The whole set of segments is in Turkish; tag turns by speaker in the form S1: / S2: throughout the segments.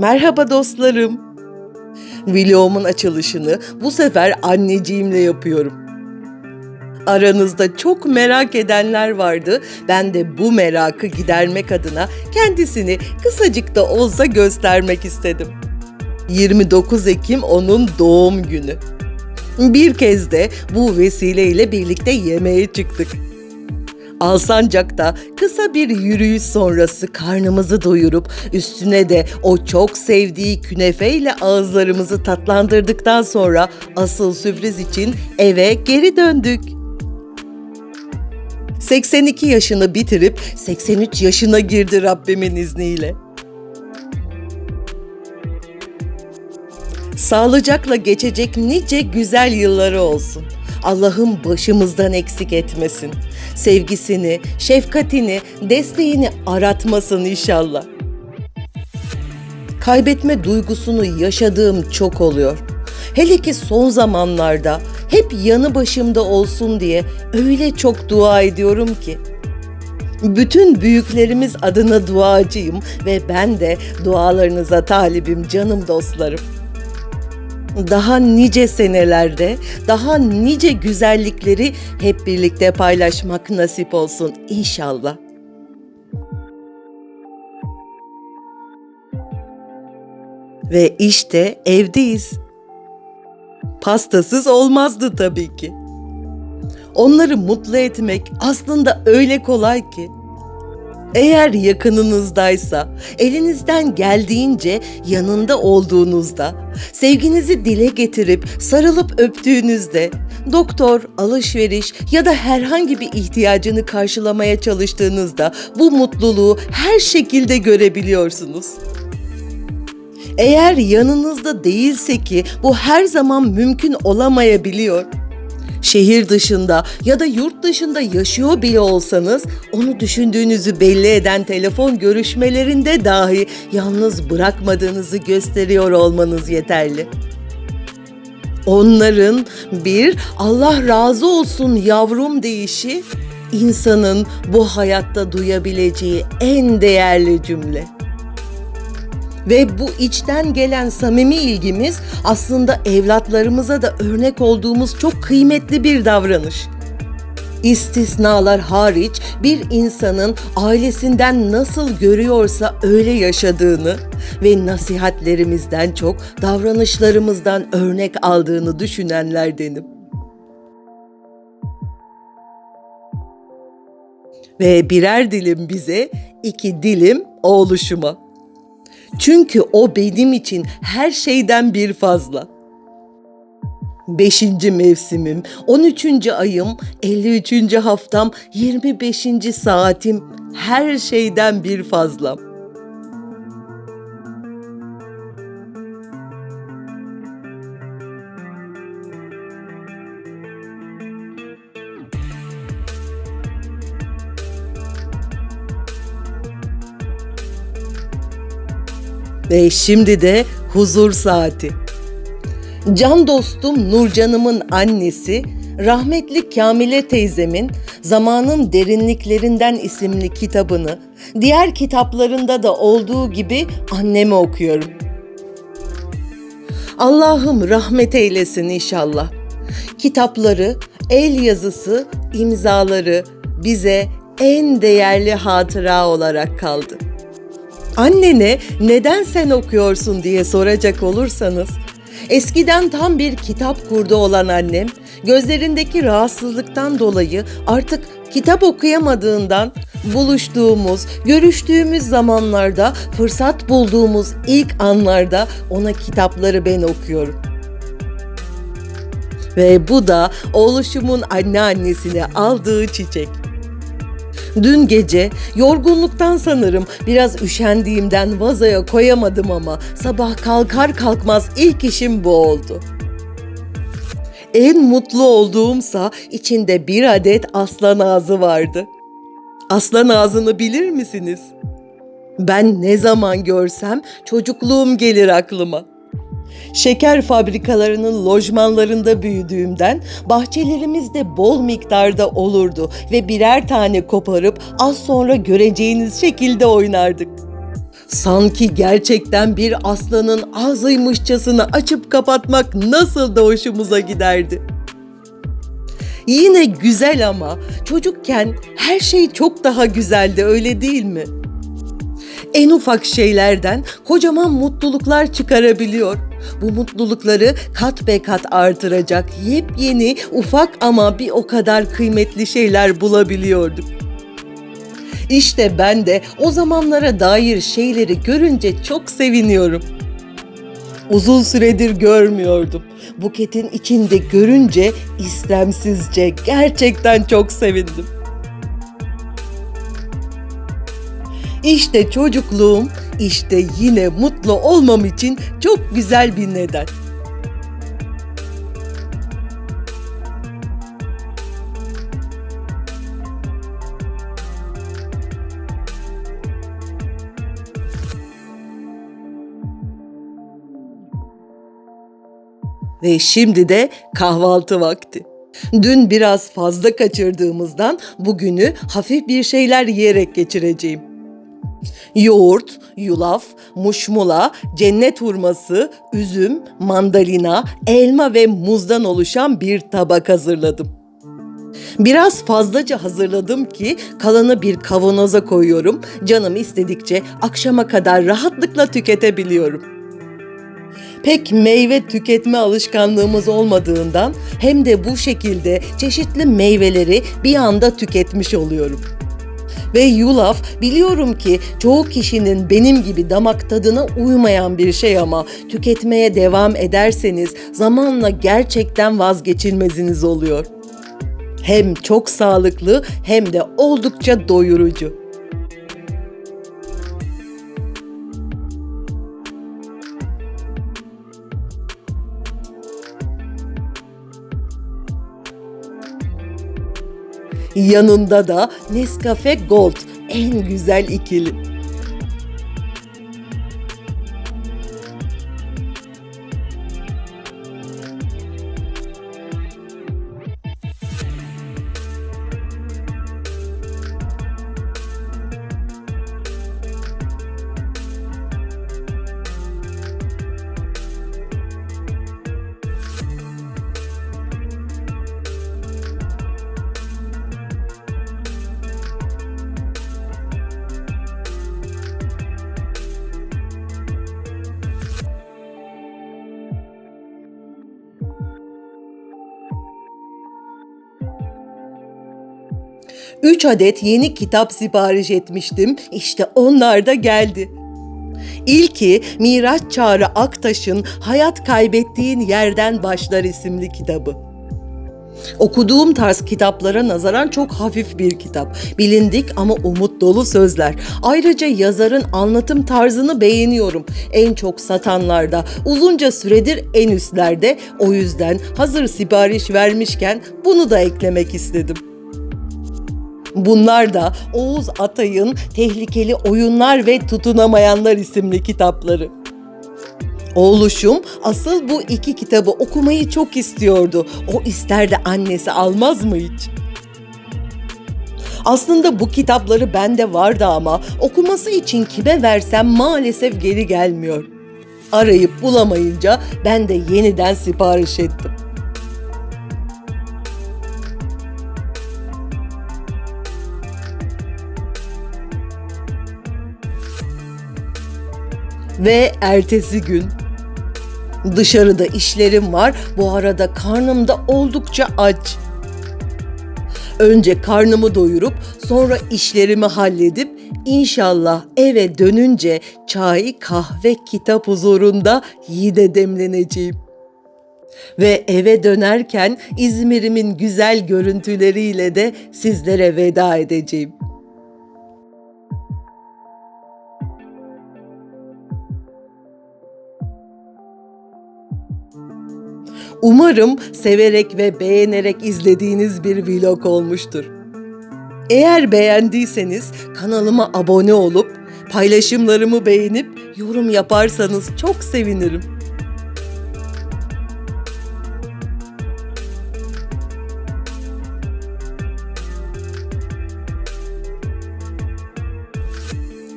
S1: Merhaba dostlarım. Vlogumun açılışını bu sefer anneciğimle yapıyorum. Aranızda çok merak edenler vardı. Ben de bu merakı gidermek adına kendisini kısacık da olsa göstermek istedim. 29 Ekim onun doğum günü. Bir kez de bu vesileyle birlikte yemeğe çıktık. Alsancak'ta kısa bir yürüyüş sonrası karnımızı doyurup üstüne de o çok sevdiği künefeyle ağızlarımızı tatlandırdıktan sonra asıl sürpriz için eve geri döndük. 82 yaşını bitirip 83 yaşına girdi Rabbimin izniyle. Sağlıcakla geçecek nice güzel yılları olsun. Allah'ım başımızdan eksik etmesin. Sevgisini, şefkatini, desteğini aratmasın inşallah. Kaybetme duygusunu yaşadığım çok oluyor. Hele ki son zamanlarda hep yanı başımda olsun diye öyle çok dua ediyorum ki. Bütün büyüklerimiz adına duacıyım ve ben de dualarınıza talibim canım dostlarım daha nice senelerde, daha nice güzellikleri hep birlikte paylaşmak nasip olsun inşallah. Ve işte evdeyiz. Pastasız olmazdı tabii ki. Onları mutlu etmek aslında öyle kolay ki. Eğer yakınınızdaysa, elinizden geldiğince yanında olduğunuzda, sevginizi dile getirip sarılıp öptüğünüzde, doktor, alışveriş ya da herhangi bir ihtiyacını karşılamaya çalıştığınızda bu mutluluğu her şekilde görebiliyorsunuz. Eğer yanınızda değilse ki bu her zaman mümkün olamayabiliyor şehir dışında ya da yurt dışında yaşıyor bile olsanız onu düşündüğünüzü belli eden telefon görüşmelerinde dahi yalnız bırakmadığınızı gösteriyor olmanız yeterli. Onların bir Allah razı olsun yavrum deyişi insanın bu hayatta duyabileceği en değerli cümle. Ve bu içten gelen samimi ilgimiz aslında evlatlarımıza da örnek olduğumuz çok kıymetli bir davranış. İstisnalar hariç bir insanın ailesinden nasıl görüyorsa öyle yaşadığını ve nasihatlerimizden çok davranışlarımızdan örnek aldığını düşünenlerdenim. Ve birer dilim bize, iki dilim oğluşuma. Çünkü o benim için her şeyden bir fazla. Beşinci mevsimim, 13. ayım, 53. haftam, 25. saatim her şeyden bir fazlam. Ve şimdi de huzur saati. Can dostum Nurcan'ımın annesi, rahmetli Kamile teyzemin Zamanın Derinliklerinden isimli kitabını, diğer kitaplarında da olduğu gibi anneme okuyorum. Allah'ım rahmet eylesin inşallah. Kitapları, el yazısı, imzaları bize en değerli hatıra olarak kaldı. Annene neden sen okuyorsun diye soracak olursanız, eskiden tam bir kitap kurdu olan annem, gözlerindeki rahatsızlıktan dolayı artık kitap okuyamadığından buluştuğumuz, görüştüğümüz zamanlarda, fırsat bulduğumuz ilk anlarda ona kitapları ben okuyorum. Ve bu da oğluşumun anneannesine aldığı çiçek. Dün gece yorgunluktan sanırım biraz üşendiğimden vazoya koyamadım ama sabah kalkar kalkmaz ilk işim bu oldu. En mutlu olduğumsa içinde bir adet aslan ağzı vardı. Aslan ağzını bilir misiniz? Ben ne zaman görsem çocukluğum gelir aklıma. Şeker fabrikalarının lojmanlarında büyüdüğümden bahçelerimizde bol miktarda olurdu ve birer tane koparıp az sonra göreceğiniz şekilde oynardık. Sanki gerçekten bir aslanın ağzıymışçasına açıp kapatmak nasıl da hoşumuza giderdi. Yine güzel ama çocukken her şey çok daha güzeldi öyle değil mi? En ufak şeylerden kocaman mutluluklar çıkarabiliyor. Bu mutlulukları kat be kat artıracak yepyeni, ufak ama bir o kadar kıymetli şeyler bulabiliyorduk. İşte ben de o zamanlara dair şeyleri görünce çok seviniyorum. Uzun süredir görmüyordum. Buketin içinde görünce istemsizce gerçekten çok sevindim. İşte çocukluğum, işte yine mutlu olmam için çok güzel bir neden. Ve şimdi de kahvaltı vakti. Dün biraz fazla kaçırdığımızdan bugünü hafif bir şeyler yiyerek geçireceğim. Yoğurt, yulaf, muşmula, cennet hurması, üzüm, mandalina, elma ve muzdan oluşan bir tabak hazırladım. Biraz fazlaca hazırladım ki kalanı bir kavanoza koyuyorum. Canım istedikçe akşama kadar rahatlıkla tüketebiliyorum. Pek meyve tüketme alışkanlığımız olmadığından hem de bu şekilde çeşitli meyveleri bir anda tüketmiş oluyorum. Ve yulaf biliyorum ki çoğu kişinin benim gibi damak tadına uymayan bir şey ama tüketmeye devam ederseniz zamanla gerçekten vazgeçilmeziniz oluyor. Hem çok sağlıklı hem de oldukça doyurucu. Yanında da Nescafe Gold en güzel ikili. Üç adet yeni kitap sipariş etmiştim. İşte onlar da geldi. İlki Miraç Çağrı Aktaş'ın Hayat Kaybettiğin Yerden Başlar isimli kitabı. Okuduğum tarz kitaplara nazaran çok hafif bir kitap. Bilindik ama umut dolu sözler. Ayrıca yazarın anlatım tarzını beğeniyorum. En çok satanlarda, uzunca süredir en üstlerde. O yüzden hazır sipariş vermişken bunu da eklemek istedim. Bunlar da Oğuz Atay'ın Tehlikeli Oyunlar ve Tutunamayanlar isimli kitapları. Oğluşum asıl bu iki kitabı okumayı çok istiyordu. O ister de annesi almaz mı hiç? Aslında bu kitapları bende vardı ama okuması için kime versem maalesef geri gelmiyor. Arayıp bulamayınca ben de yeniden sipariş ettim. Ve ertesi gün dışarıda işlerim var. Bu arada karnım da oldukça aç. Önce karnımı doyurup sonra işlerimi halledip inşallah eve dönünce çay, kahve, kitap huzurunda yine demleneceğim. Ve eve dönerken İzmir'imin güzel görüntüleriyle de sizlere veda edeceğim. Umarım severek ve beğenerek izlediğiniz bir vlog olmuştur. Eğer beğendiyseniz kanalıma abone olup paylaşımlarımı beğenip yorum yaparsanız çok sevinirim.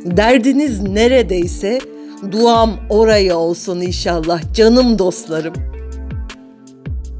S1: Derdiniz neredeyse duam oraya olsun inşallah canım dostlarım.